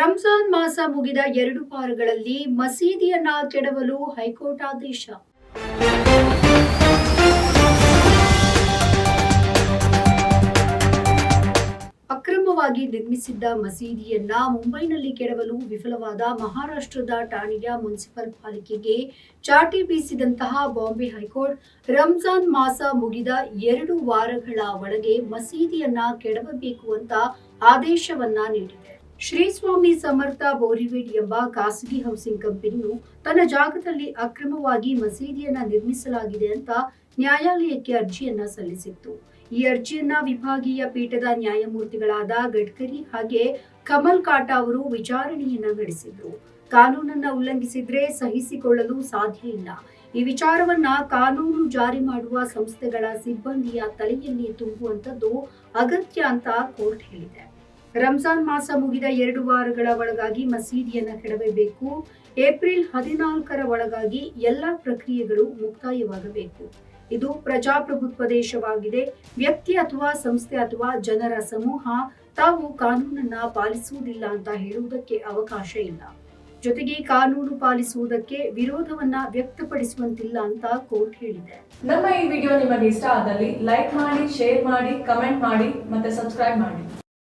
ರಂಜಾನ್ ಮಾಸ ಮುಗಿದ ಎರಡು ವಾರಗಳಲ್ಲಿ ಮಸೀದಿಯನ್ನ ಕೆಡವಲು ಹೈಕೋರ್ಟ್ ಆದೇಶ. ಅಕ್ರಮವಾಗಿ ನಿರ್ಮಿಸಿದ್ದ ಮಸೀದಿಯನ್ನ ಮುಂಬೈನಲ್ಲಿ ಕೆಡವಲು ವಿಫಲವಾದ ಮಹಾರಾಷ್ಟ್ರದ ಠಾಣೆಯ ಮುನ್ಸಿಪಲ್ ಪಾಲಿಕೆಗೆ ಚಾಟಿ ಬೀಸಿದಂತಹ ಬಾಂಬೆ ಹೈಕೋರ್ಟ್ ರಂಜಾನ್ ಮಾಸ ಮುಗಿದ ಎರಡು ವಾರಗಳ ಒಳಗೆ ಮಸೀದಿಯನ್ನ ಕೆಡವಬೇಕು ಅಂತ ಆದೇಶವನ್ನ ನೀಡಿದೆ. ಶ್ರೀ ಸ್ವಾಮಿ ಸಮರ್ಥ ಬೋರಿವೇಡ್ ಎಂಬ ಖಾಸಗಿ ಹೌಸಿಂಗ್ ಕಂಪನಿಯು ತನ್ನ ಜಾಗದಲ್ಲಿ ಅಕ್ರಮವಾಗಿ ಮಸೀದಿಯನ್ನ ನಿರ್ಮಿಸಲಾಗಿದೆ ಅಂತ ನ್ಯಾಯಾಲಯಕ್ಕೆ ಅರ್ಜಿಯನ್ನ ಸಲ್ಲಿಸಿತ್ತು. ಈ ಅರ್ಜಿಯನ್ನ ವಿಭಾಗೀಯ ಪೀಠದ ನ್ಯಾಯಮೂರ್ತಿಗಳಾದ ಗಡ್ಕರಿ ಹಾಗೆ ಕಮಲ್ ಕಾಟಾ ಅವರು ವಿಚಾರಣೆಯನ್ನ ನಡೆಸಿದ್ರು. ಕಾನೂನನ್ನ ಉಲ್ಲಂಘಿಸಿದ್ರೆ ಸಹಿಸಿಕೊಳ್ಳಲು ಸಾಧ್ಯ ಇಲ್ಲ. ಈ ವಿಚಾರವನ್ನ ಕಾನೂನು ಜಾರಿ ಮಾಡುವ ಸಂಸ್ಥೆಗಳ ಸಿಬ್ಬಂದಿಯ ತಲೆಯಲ್ಲಿ ತುಂಬುವಂತದ್ದು ಅಗತ್ಯ ಅಂತ ಕೋರ್ಟ್ ಹೇಳಿದೆ. ರಂಜಾನ್ ಮಾಸ ಮುಗಿದ ಎರಡು ವಾರಗಳ ಒಳಗಾಗಿ ಮಸೀದಿಯನ್ನು ಕೆಡವಬೇಕು. ಏಪ್ರಿಲ್ ಹದಿನಾಲ್ಕರ ಒಳಗಾಗಿ ಎಲ್ಲ ಪ್ರಕ್ರಿಯೆಗಳು ಮುಕ್ತಾಯವಾಗಬೇಕು. ಇದು ಪ್ರಜಾಪ್ರಭುತ್ವ ದೇಶವಾಗಿದೆ. ವ್ಯಕ್ತಿ ಅಥವಾ ಸಂಸ್ಥೆ ಅಥವಾ ಜನರ ಸಮೂಹ ತಾವು ಕಾನೂನನ್ನ ಪಾಲಿಸುವುದಿಲ್ಲ ಅಂತ ಹೇಳುವುದಕ್ಕೆ ಅವಕಾಶ ಇಲ್ಲ. ಜೊತೆಗೆ ಕಾನೂನು ಪಾಲಿಸುವುದಕ್ಕೆ ವಿರೋಧವನ್ನ ವ್ಯಕ್ತಪಡಿಸುವಂತಿಲ್ಲ ಅಂತ ಕೋರ್ಟ್ ಹೇಳಿದೆ. ನಮ್ಮ ಈ ವಿಡಿಯೋ ನಿಮಗೆ ಇಷ್ಟ ಆದಲ್ಲಿ ಲೈಕ್ ಮಾಡಿ, ಶೇರ್ ಮಾಡಿ, ಕಮೆಂಟ್ ಮಾಡಿ ಮತ್ತೆ ಸಬ್ಸ್ಕ್ರೈಬ್ ಮಾಡಿ.